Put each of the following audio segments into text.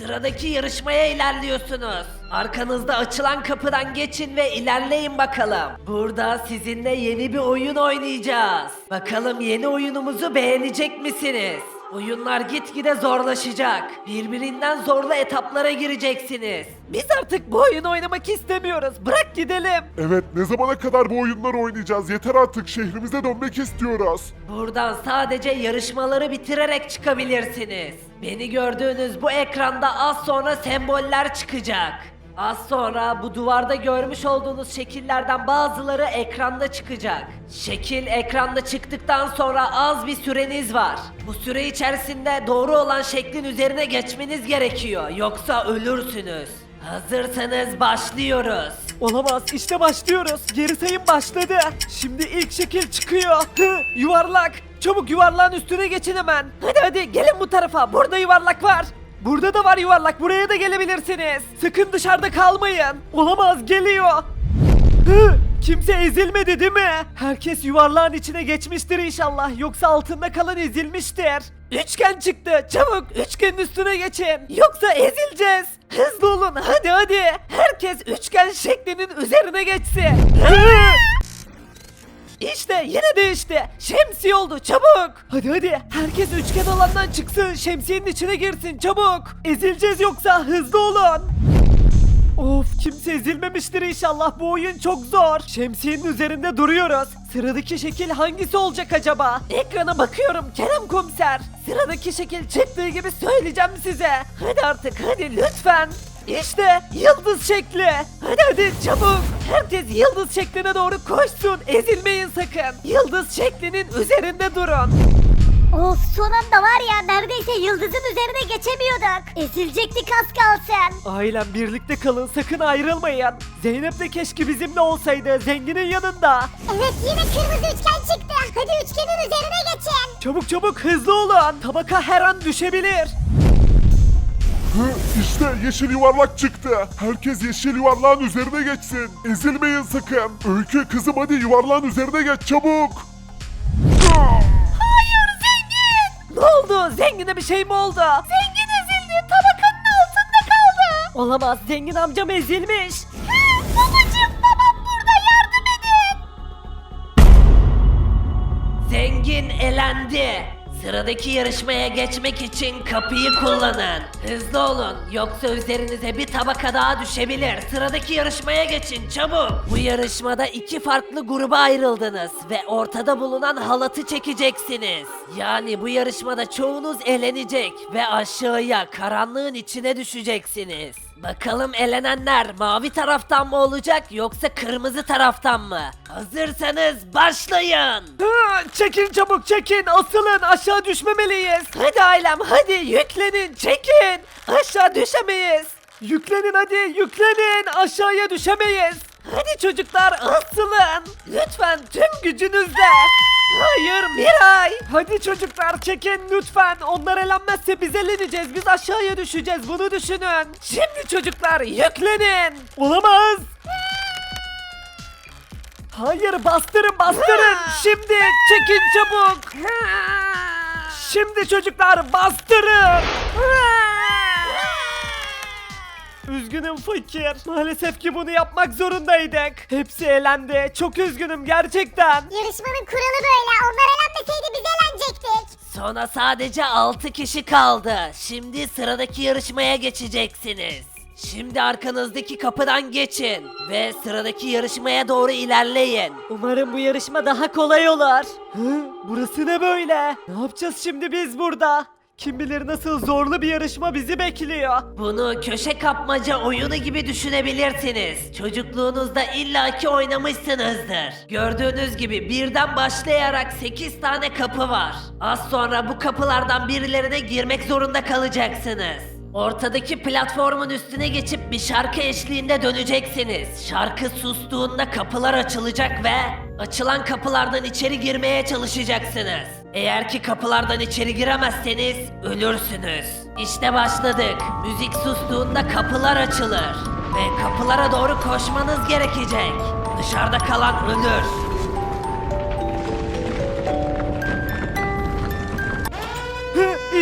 Sıradaki yarışmaya ilerliyorsunuz. Arkanızda açılan kapıdan geçin ve ilerleyin bakalım. Burada sizinle yeni bir oyun oynayacağız. Bakalım yeni oyunumuzu beğenecek misiniz? Oyunlar gitgide zorlaşacak. Birbirinden zorlu etaplara gireceksiniz. Biz artık bu oyunu oynamak istemiyoruz. Bırak gidelim. Evet ne zamana kadar bu oyunları oynayacağız? Yeter artık şehrimize dönmek istiyoruz. Buradan sadece yarışmaları bitirerek çıkabilirsiniz. Beni gördüğünüz bu ekranda az sonra semboller çıkacak. Az sonra bu duvarda görmüş olduğunuz şekillerden bazıları ekranda çıkacak. Şekil ekranda çıktıktan sonra az bir süreniz var. Bu süre içerisinde doğru olan şeklin üzerine geçmeniz gerekiyor. Yoksa ölürsünüz. Hazırsanız başlıyoruz. Olamaz işte başlıyoruz. Geri sayım başladı. Şimdi ilk şekil çıkıyor. Hı, yuvarlak. Çabuk yuvarlağın üstüne geçin hemen. Hadi hadi gelin bu tarafa. Burada yuvarlak var. Burada da var yuvarlak. Buraya da gelebilirsiniz. Sakın dışarıda kalmayın. Olamaz geliyor. Hı, kimse ezilmedi değil mi? Herkes yuvarlağın içine geçmiştir inşallah. Yoksa altında kalan ezilmiştir. Üçgen çıktı. Çabuk üçgenin üstüne geçin. Yoksa ezileceğiz. Hızlı olun hadi hadi. Herkes üçgen şeklinin üzerine geçsin. Hı! İşte yine değişti. Şemsiye oldu çabuk. Hadi hadi herkes üçgen alandan çıksın. Şemsiyenin içine girsin çabuk. Ezileceğiz yoksa hızlı olun. Of kimse ezilmemiştir inşallah bu oyun çok zor. Şemsiyenin üzerinde duruyoruz. Sıradaki şekil hangisi olacak acaba? Ekrana bakıyorum Kerem komiser. Sıradaki şekil çıktığı gibi söyleyeceğim size. Hadi artık hadi lütfen. İşte yıldız şekli. Hadi hadi çabuk. Herkes yıldız şekline doğru koşsun. Ezilmeyin sakın. Yıldız şeklinin üzerinde durun. Of son anda var ya neredeyse yıldızın üzerine geçemiyorduk. Ezilecektik az kalsın. Ailem birlikte kalın sakın ayrılmayın. Zeynep de keşke bizimle olsaydı zenginin yanında. Evet yine kırmızı üçgen çıktı. Hadi üçgenin üzerine geçin. Çabuk çabuk hızlı olun. Tabaka her an düşebilir. Hı, işte yeşil yuvarlak çıktı. Herkes yeşil yuvarlağın üzerine geçsin. Ezilmeyin sakın. Öykü kızım hadi yuvarlağın üzerine geç çabuk. Ne oldu? Zengine bir şey mi oldu? Zengin ezildi. Tabakanın altında kaldı. Olamaz. Zengin amcam ezilmiş. Babacım babam burada yardım edin. Zengin elendi. Sıradaki yarışmaya geçmek için kapıyı kullanın. Hızlı olun yoksa üzerinize bir tabaka daha düşebilir. Sıradaki yarışmaya geçin çabuk. Bu yarışmada iki farklı gruba ayrıldınız ve ortada bulunan halatı çekeceksiniz. Yani bu yarışmada çoğunuz elenecek ve aşağıya karanlığın içine düşeceksiniz. Bakalım elenenler mavi taraftan mı olacak yoksa kırmızı taraftan mı? Hazırsanız başlayın. Çekin çabuk çekin. Asılın aşağı düşmemeliyiz. Hadi ailem hadi yüklenin çekin. Aşağı düşemeyiz. Yüklenin hadi yüklenin. Aşağıya düşemeyiz. Hadi çocuklar asılın. Lütfen tüm gücünüzle. Hayır Miray. Hadi çocuklar çekin lütfen. Onlar elenmezse biz eleneceğiz. Biz aşağıya düşeceğiz. Bunu düşünün. Şimdi çocuklar yüklenin. Olamaz. Hayır bastırın bastırın. Şimdi çekin çabuk. Şimdi çocuklar bastırın. Üzgünüm fakir. Maalesef ki bunu yapmak zorundaydık. Hepsi elendi. Çok üzgünüm gerçekten. Yarışmanın kuralı böyle. Onlar elenmeseydi biz elenecektik. Sona sadece 6 kişi kaldı. Şimdi sıradaki yarışmaya geçeceksiniz. Şimdi arkanızdaki kapıdan geçin ve sıradaki yarışmaya doğru ilerleyin. Umarım bu yarışma daha kolay olur. Hı, burası ne böyle? Ne yapacağız şimdi biz burada? Kim bilir nasıl zorlu bir yarışma bizi bekliyor. Bunu köşe kapmaca oyunu gibi düşünebilirsiniz. Çocukluğunuzda illaki oynamışsınızdır. Gördüğünüz gibi birden başlayarak 8 tane kapı var. Az sonra bu kapılardan birilerine girmek zorunda kalacaksınız. Ortadaki platformun üstüne geçip bir şarkı eşliğinde döneceksiniz. Şarkı sustuğunda kapılar açılacak ve açılan kapılardan içeri girmeye çalışacaksınız. Eğer ki kapılardan içeri giremezseniz ölürsünüz. İşte başladık. Müzik sustuğunda kapılar açılır. Ve kapılara doğru koşmanız gerekecek. Dışarıda kalan ölür.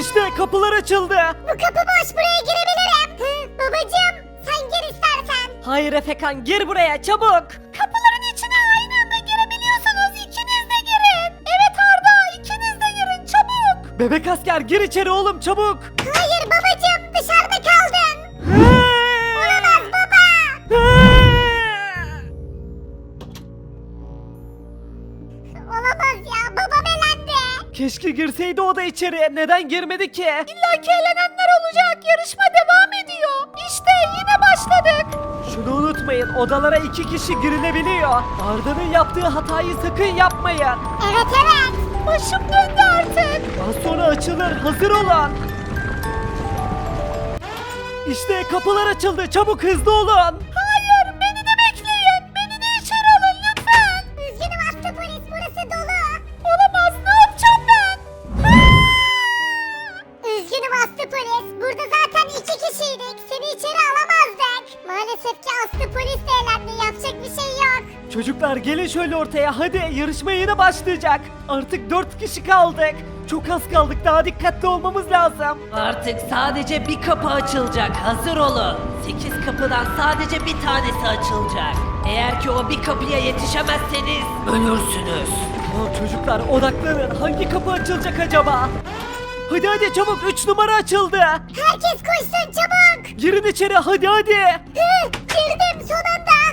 İşte kapılar açıldı. Bu kapı boş buraya girebiliriz. Hayır Efekan gir buraya çabuk. Kapıların Bebek asker gir içeri oğlum çabuk. Hayır babacığım dışarıda kaldın. Olamaz baba. Olamaz ya babam elendi. Keşke girseydi o da içeri. Neden girmedi ki? İlla ki elenenler olacak. Yarışma devam ediyor. İşte yine başladık. Şunu unutmayın odalara iki kişi girilebiliyor. Arda'nın yaptığı hatayı sakın yapmayın. Evet evet. Başım döndü artık. Az sonra açılır hazır olun. İşte kapılar açıldı çabuk hızlı olun. Hayır beni de bekleyin. Beni de içeri alın lütfen. Üzgünüm hasta polis burası dolu. Olamaz ne yapacağım ben? Üzgünüm hasta polis. Burada zaten iki kişiydik. Seni içeri alamazdık. Maalesef ki hasta polis de Çocuklar gelin şöyle ortaya hadi yarışma yine başlayacak. Artık dört kişi kaldık. Çok az kaldık daha dikkatli olmamız lazım. Artık sadece bir kapı açılacak. Hazır olun. 8 kapıdan sadece bir tanesi açılacak. Eğer ki o bir kapıya yetişemezseniz ölürsünüz. Tamam çocuklar odaklanın hangi kapı açılacak acaba? Hadi hadi çabuk 3 numara açıldı. Herkes koşsun çabuk. Girin içeri hadi hadi. Hı, girdim sonunda.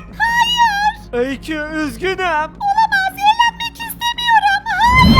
Öykü üzgünüm. Olamaz eğlenmek istemiyorum. Hayır.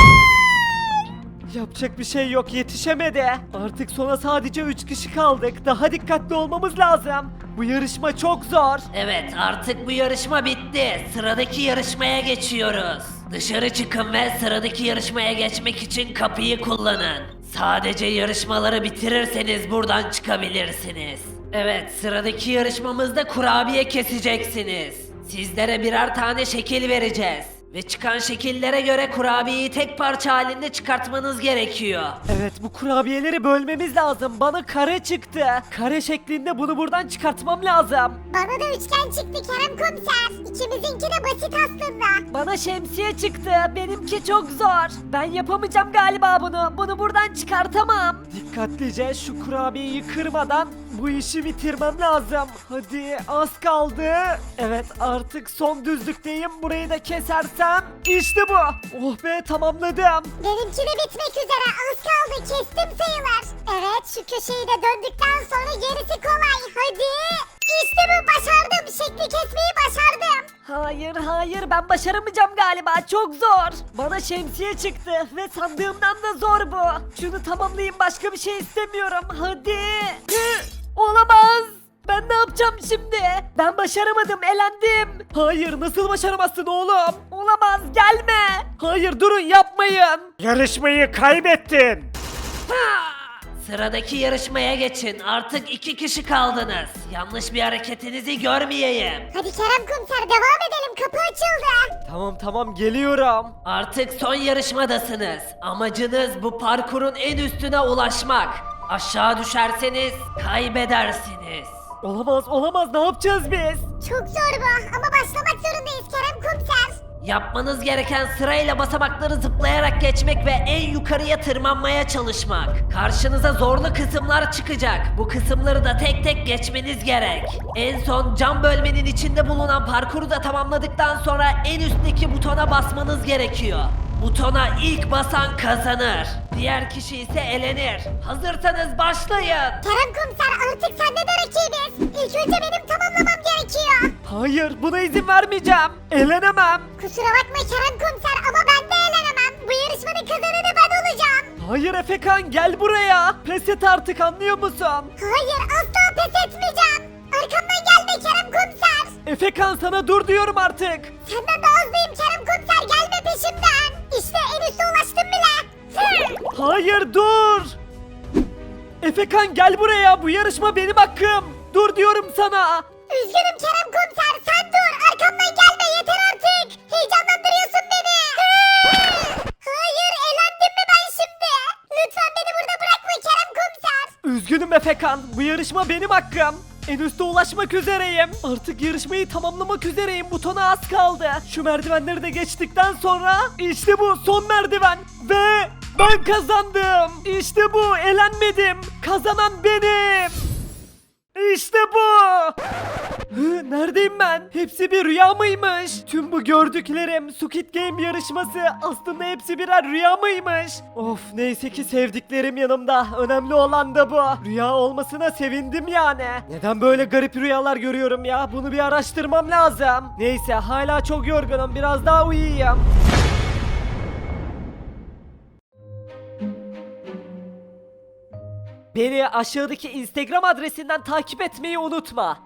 Yapacak bir şey yok yetişemedi. Artık sona sadece 3 kişi kaldık. Daha dikkatli olmamız lazım. Bu yarışma çok zor. Evet artık bu yarışma bitti. Sıradaki yarışmaya geçiyoruz. Dışarı çıkın ve sıradaki yarışmaya geçmek için kapıyı kullanın. Sadece yarışmaları bitirirseniz buradan çıkabilirsiniz. Evet sıradaki yarışmamızda kurabiye keseceksiniz. Sizlere birer tane şekil vereceğiz. Ve çıkan şekillere göre kurabiyeyi tek parça halinde çıkartmanız gerekiyor. Evet bu kurabiyeleri bölmemiz lazım. Bana kare çıktı. Kare şeklinde bunu buradan çıkartmam lazım. Bana da üçgen çıktı Kerem komiser. İkimizinki de basit aslında. Bana şemsiye çıktı. Benimki çok zor. Ben yapamayacağım galiba bunu. Bunu buradan çıkartamam. Dikkatlice şu kurabiyeyi kırmadan bu işi bitirmem lazım. Hadi az kaldı. Evet artık son düzlükteyim. Burayı da kesersem işte bu. Oh be tamamladım. Benimki de bitmek üzere az kaldı kestim sayılır. Evet şu köşeyi de döndükten sonra gerisi kolay. Hadi. İşte bu başardım. Şekli kesmeyi başardım. Hayır hayır ben başaramayacağım galiba çok zor. Bana şemsiye çıktı ve sandığımdan da zor bu. Şunu tamamlayayım başka bir şey istemiyorum hadi. Hı, Olamaz. Ben ne yapacağım şimdi? Ben başaramadım elendim. Hayır nasıl başaramazsın oğlum? Olamaz gelme. Hayır durun yapmayın. Yarışmayı kaybettin. Sıradaki yarışmaya geçin. Artık iki kişi kaldınız. Yanlış bir hareketinizi görmeyeyim. Hadi Kerem komiser devam edelim. Kapı açıldı. Tamam tamam geliyorum. Artık son yarışmadasınız. Amacınız bu parkurun en üstüne ulaşmak. Aşağı düşerseniz kaybedersiniz. Olamaz olamaz ne yapacağız biz? Çok zor bu ama başlamak zorundayız Kerem komiser. Yapmanız gereken sırayla basamakları zıplayarak geçmek ve en yukarıya tırmanmaya çalışmak. Karşınıza zorlu kısımlar çıkacak. Bu kısımları da tek tek geçmeniz gerek. En son cam bölmenin içinde bulunan parkuru da tamamladıktan sonra en üstteki butona basmanız gerekiyor. Butona ilk basan kazanır. Diğer kişi ise elenir. Hazırsanız başlayın. Kerem komiser artık sende de rakibiz. İlk önce benim tamamlamam gerekiyor. Hayır buna izin vermeyeceğim. Elenemem. Kusura bakma Kerem komiser ama ben de eğlenemem. Bu yarışmanın kazananı ben olacağım. Hayır Efekan gel buraya. Pes et artık anlıyor musun? Hayır asla pes etmeyeceğim. Arkamdan gelme Kerem komiser. Efekan sana dur diyorum artık. Senden daha hızlıyım Kerem komiser gelme peşimden. İşte en üste ulaştım bile. Hı! Hayır dur. Efekan gel buraya bu yarışma benim hakkım. Dur diyorum sana. Üzgünüm Kerem komiser sen dur arkamdan gelme yeter artık. Heyecanlandırıyorsun beni. Hayır elendim mi ben şimdi? Lütfen beni burada bırakma Kerem komiser. Üzgünüm Efekan bu yarışma benim hakkım. En üste ulaşmak üzereyim. Artık yarışmayı tamamlamak üzereyim. Butona az kaldı. Şu merdivenleri de geçtikten sonra işte bu son merdiven. Ve ben kazandım. İşte bu elenmedim. Kazanan benim. İşte bu. Neredeyim ben? Hepsi bir rüya mıymış? Tüm bu gördüklerim Squid Game yarışması aslında hepsi birer rüya mıymış? Of neyse ki sevdiklerim yanımda. Önemli olan da bu. Rüya olmasına sevindim yani. Neden böyle garip rüyalar görüyorum ya? Bunu bir araştırmam lazım. Neyse hala çok yorgunum. Biraz daha uyuyayım. Beni aşağıdaki Instagram adresinden takip etmeyi unutma.